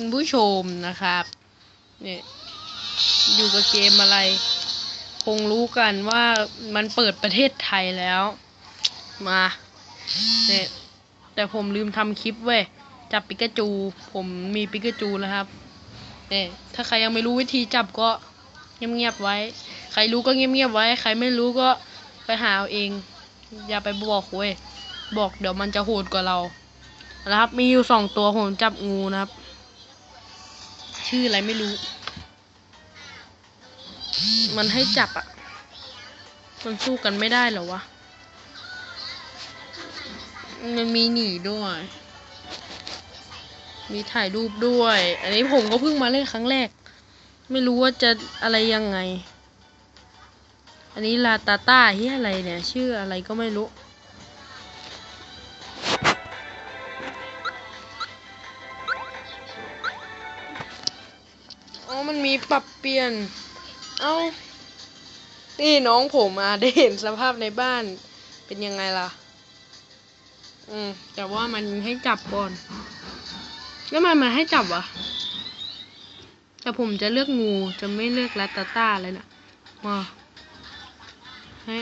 คุณผู้ชมนะครับเนี่ยอยู่กับเกมอะไร คงรู้กันว่ามันเปิดประเทศไทยแล้ว มาเนี่ยแต่ผมลืมทำคลิปเว้ยจับปิกาจู ผมมีปิกาจูแล้วครับเนี่ยถ้าใครยังไม่รู้วิธีจับก็เงียบๆไว้ ใครรู้ก็เงียบๆไว้ ใครไม่รู้ก็ไปหาเอาเอง อย่าไปบอกเว้ยบอกเดี๋ยวมันจะโหดกว่าเรานะครับ มีอยู่สองตัวผมจับงูนะครับ ชื่ออะไรไม่รู้ มันให้จับอะมันสู้กันไม่ได้เหรอวะ มันมีหนีด้วย มีถ่ายรูปด้วย อันนี้ผมก็เพิ่งมาเล่นครั้งแรก ไม่รู้ว่าจะอะไรยังไง อันนี้ลาตาต้าที่อะไรเนี่ย ชื่ออะไรก็ไม่รู้ มันมีปรับเปลี่ยน เอ้านี่น้องผมมาได้เห็นสภาพในบ้าน เป็นยังไงล่ะ อืมแต่ว่ามันให้จับก่อน แล้วมันมาให้จับวะแต่ผมจะเลือกงูจะไม่เลือกลัตตาต้าเลยนะมาให้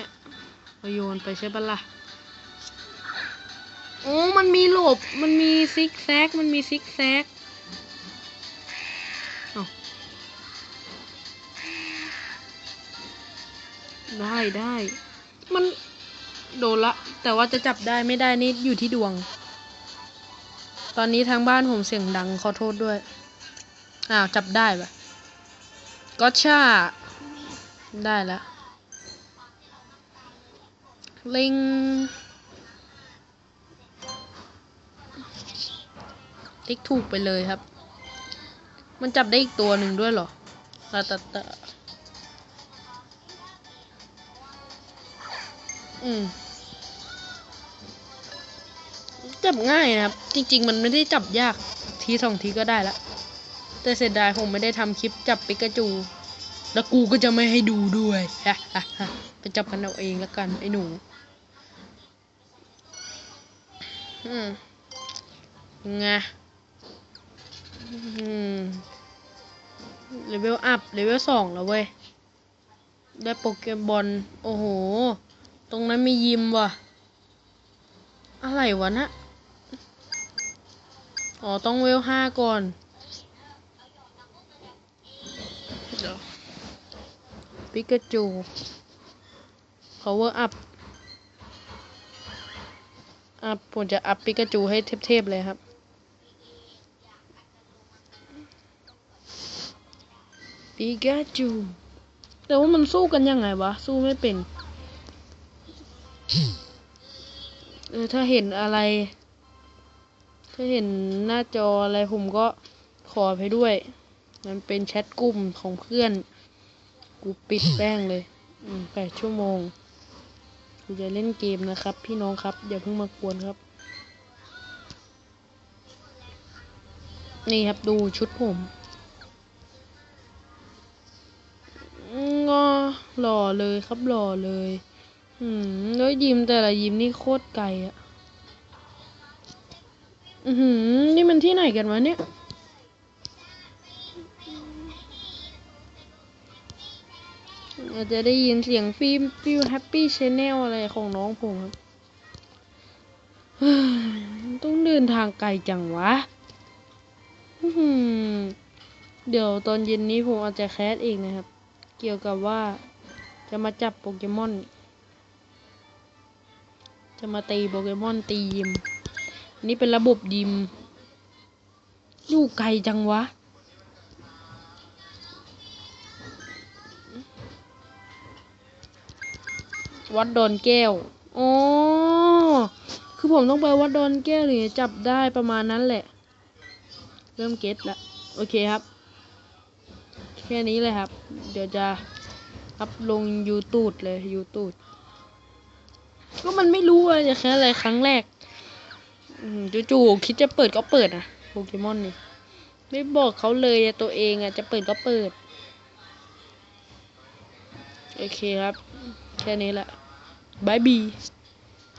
โยนไปใช่ปะล่ะโอ้มันมีหลบ มันมีซิกแซก มันมีซิกแซก ได้ได้ มันโดนละ แต่ว่าจะจับได้ไม่ได้นี่อยู่ที่ดวง ตอนนี้ทางบ้านผมเสียงดังขอโทษด้วย อ้าวจับได้ปะก็ชาได้แล้วลิงติ๊กถูกไปเลยครับ มันจับได้อีกตัวหนึ่งด้วยเหรอตาตาตา อืมจับง่ายนะครับ จริง ๆ มันไม่ได้จับยากทีสองทีก็ได้ละ แต่เสียดายผมไม่ได้ทำคลิปจับปิกาจู แล้วกูก็จะไม่ให้ดูด้วยฮะไปจับกันเอาเองแล้วกัน ไอ้หนูอืมไงอืมเลเวลอัพเลเวลสองแล้วเว้ย ได้โปเกมบอนโอ้โห ตรงนั้นมียิมว่ะ อะไรวะนะอ๋อ ต้องเวลห้าก่อนปิกาจู power up อัพผมจะอัพปิกาจูให้เทพๆเลยครับ ปิกาจู แต่ว่ามันสู้กันยังไงวะ สู้ไม่เป็น เออถ้าเห็นอะไร ถ้าเห็นหน้าจออะไรผมก็ขอไปด้วย มันเป็นแชทกลุ่มของเพื่อน กูปิดแป้งเลยแปดชั่วโมง กูจะเล่นเกมนะครับ พี่น้องครับ อย่าเพิ่งมากวนครับ นี่ครับดูชุดผมอืมก็หล่อเลยครับหล่อเลย อืมแล้วยิ้มแต่ละยิ้มนี่โคตรไกลอะอือหือ นี่มันที่ไหนกันวะเนี่ย อาจจะได้ยินเสียงฟิล์มฟิลแฮปปี้ชแนลอะไรของน้องผมครับต้องเดินทางไกลจังวะ เดี๋ยวตอนเย็นนี้ผมอาจจะแคสเองนะครับ เกี่ยวกับว่าจะมาจับโปเกมอน จะมาตีโปเกมอนตีมนนี้เป็นระบบยิม อยู่ไกลจังวะ วัดดอนแก้ว อ๋อ คือผมต้องไปวัดดอนแก้วถึงจะจับได้ประมาณนั้นแหละ เริ่มเก็ตละ โอเคครับ แค่นี้เลยครับ เดี๋ยวจะอัพลง YouTube เลย YouTube ก็มันไม่รู้ว่าจะแค่อะไรครั้งแรกอจู่ๆคิดจะเปิดก็เปิดนะโปเกมอนนี่ไม่บอกเขาเลยตัวเองอะจะเปิดก็เปิด โอเคครับ แค่นี้แหละบายบี